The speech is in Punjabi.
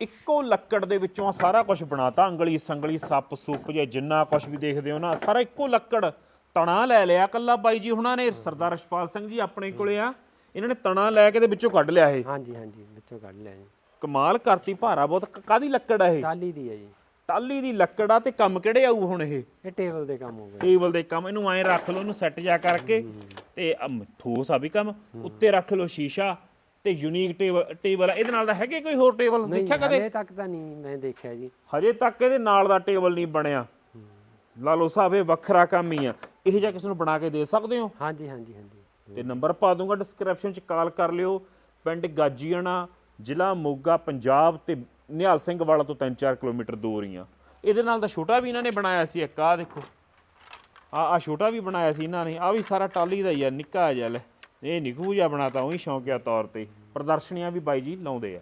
ਇੱਕੋ ਲੱਕੜ ਦੇ ਵਿੱਚੋਂ ਆਹ ਸਾਰਾ ਕੁਝ ਬਣਾਤਾ। ਅੰਗਲੀ ਸੰਗਲੀ ਸੱਪ ਸੁੱਪ ਜੇ ਜਿੰਨਾ ਕੁਝ ਵੀ ਦੇਖਦੇ ਹੋ ਨਾ ਸਾਰਾ ਇੱਕੋ ਲੱਕੜ। ਤਣਾ ਲੈ ਲਿਆ ਕੱਲਾ ਬਾਈ ਜੀ ਹੁਣਾਂ ਨੇ ਸਰਦਾਰ ਰਸ਼ਪਾਲ ਸਿੰਘ ਜੀ ਆਪਣੇ ਕੋਲੇ ਆ। ਇਹਨਾਂ ਨੇ ਤਣਾ ਲੈ ਕੇ ਦੇ ਵਿੱਚੋਂ ਕੱਢ ਲਿਆ ਇਹ। ਹਾਂਜੀ ਹਾਂਜੀ ਵਿੱਚੋਂ ਕੱਢ ਲਿਆ ਜੀ। ਕਮਾਲ ਕਰਤੀ ਭਾਰਾ ਬਹੁਤ। ਕ- ਕਾਹਦੀ ਲੱਕੜ ਆ ਇਹ? ਟਾਲੀ ਦੀ ਹੈ ਜੀ। ਟਾਲੀ ਦੀ ਲੱਕੜ ਆ ਤੇ ਕੰਮ ਕਿਹੜੇ ਆਊ ਹੁਣ ਇਹ? ਇਹ ਟੇਬਲ ਦੇ ਕੰਮ ਹੋ ਗਏ। ਟੇਬਲ ਦੇ ਕੰਮ ਇਹਨੂੰ ਐਂ ਰੱਖ ਲਓ ਇਹਨੂੰ ਸੈੱਟ ਜਾ ਕਰਕੇ ਤੇ ਅਮ, ਠੋਸ ਆ ਵੀ ਕੰਮ। ਉੱਤੇ ਰੱਖ ਲਓ ਸ਼ੀਸ਼ਾ ਤੇ ਯੂਨੀਕ ਟੇਬਲ ਟੇਬਲ ਇਹਦੇ ਨਾਲ ਦਾ ਹੈਗੇ ਕੋਈ ਹੋਰ ਟੇਬਲ ਦੇਖਿਆ ਕਦੇ? ਹਲੇ ਤੱਕ ਤਾਂ ਨਹੀਂ ਮੈਂ ਦੇਖਿਆ ਜੀ। ਹਜੇ ਤੱਕ ਇਹਦੇ ਨਾਲ ਦਾ ਟੇਬਲ ਨਹੀਂ ਬਣਿਆ। ਲਾ ਲਓ ਸਾਹਿਬ ਇਹ ਵੱਖਰਾ ਕੰਮ ਹੀ ਆ। ਇਹ ਜਿਹਾ ਕਿਸੇ ਨੂੰ ਬਣਾ ਕੇ ਦੇ ਸਕਦੇ ਹੋ? ਹਾਂਜੀ ਹਾਂਜੀ ਹਾਂਜੀ। ਤੇ ਨੰਬਰ ਪਾ ਦੂੰਗਾ ਡਿਸਕ੍ਰਿਪਸ਼ਨ ਚ ਕਾਲ ਕਰ ਲਿਓ। ਪਿੰਡ ਗਾਜੀਆਣਾ ਜ਼ਿਲ੍ਹਾ ਮੋਗਾ ਪੰਜਾਬ ਤੇ ਨਿਹਾਲ ਸਿੰਘ ਵਾਲਾ ਤੋਂ 3-4 ਕਿਲੋਮੀਟਰ ਦੂਰ ਹੀ ਆ। ਇਹਦੇ ਨਾਲ ਦਾ ਛੋਟਾ ਵੀ ਇਹਨਾਂ ਨੇ ਬਣਾਇਆ ਸੀ ਇੱਕ ਆ ਦੇਖੋ। ਆ ਆ ਛੋਟਾ ਵੀ ਬਣਾਇਆ ਸੀ ਇਹਨਾਂ ਨੇ। ਆ ਵੀ ਸਾਰਾ ਟਾਲੀ ਦਾ ਹੀ ਆ ਨਿੱਕਾ ਜਿਹਾ ਲੈ। ਇਹ ਨਿਕੂ ਜਿਹਾ ਬਣਾਤਾ ਉਹੀ ਸ਼ੌਂਕਿਆ ਤੌਰ ਤੇ। ਪ੍ਰਦਰਸ਼ਨੀਆਂ ਵੀ ਬਾਈ ਜੀ ਲਾਉਂਦੇ ਆ।